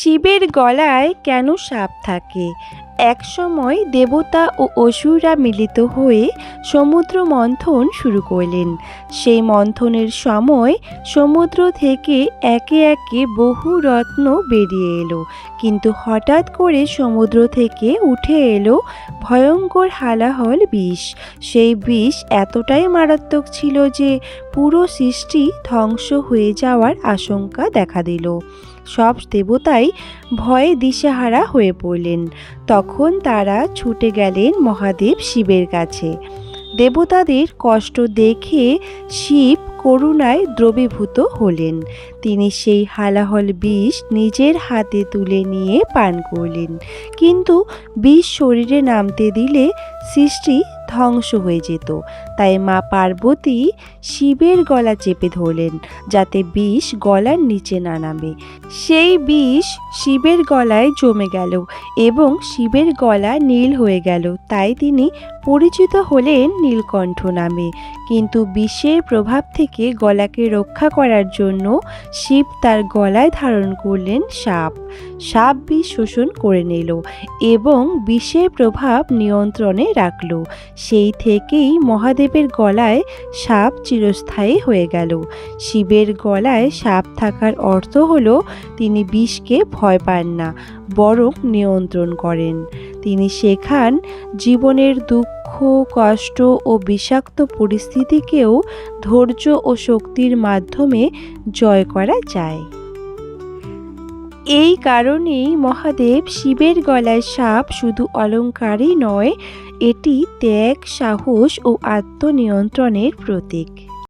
শিবের গলায় কেন সাপ থাকে? এক সময় দেবতা ও অসুররা মিলিত হয়ে সমুদ্র মন্থন শুরু করলেন। সেই মন্থনের সময় সমুদ্র থেকে একে একে বহু রত্ন বেরিয়ে এলো। কিন্তু হঠাৎ করে সমুদ্র থেকে উঠে এলো ভয়ঙ্কর হালাহল বিষ। সেই বিষ এতটাই মারাত্মক ছিল যে পুরো সৃষ্টি ধ্বংস হয়ে যাওয়ার আশঙ্কা দেখা দিল। সব দেবতাই ভয়ে দিশেহারা হয়ে পড়লেন। তখন তারা ছুটে গেলেন মহাদেব শিবের কাছে। দেবতাদের কষ্ট দেখে শিব করুণায় দ্রবীভূত হলেন। তিনি সেই হালাহল বিষ নিজের হাতে তুলে নিয়ে পান করলেন। কিন্তু বিষ শরীরে নামতে দিলে সৃষ্টি ধ্বংস হয়ে যেত। তাই মা পার্বতী শিবের গলা চেপে ধরলেন, যাতে বিষ গলার নিচে না নামে। সেই বিষ শিবের গলায় জমে গেল এবং শিবের গলা নীল হয়ে গেল। তাই তিনি পরিচিত হলেন নীলকণ্ঠ নামে। কিন্তু বিষের প্রভাব থেকে গলাকে রক্ষা করার জন্য শিব তার গলায় ধারণ করলেন সাপ। সাপ বিষ শোষণ করে নিল এবং বিষের প্রভাব নিয়ন্ত্রণে রাখল। সেই থেকেই মহাদেবের গলায় সাপ চিরস্থায়ী হয়ে গেল। শিবের গলায় সাপ থাকার অর্থ হলো তিনি বিষকে ভয় পান না, বরং নিয়ন্ত্রণ করেন। তিনি শেখান, জীবনের দুঃখ, কষ্ট ও বিষাক্ত পরিস্থিতিকেও ধৈর্য ও শক্তির মাধ্যমে জয় করা যায়। এই কারণেই মহাদেব শিবের গলায় সাপ শুধু অলঙ্কারই নয় এটি ত্যাগ সাহস ও আত্মনিয়ন্ত্রণের প্রতীক।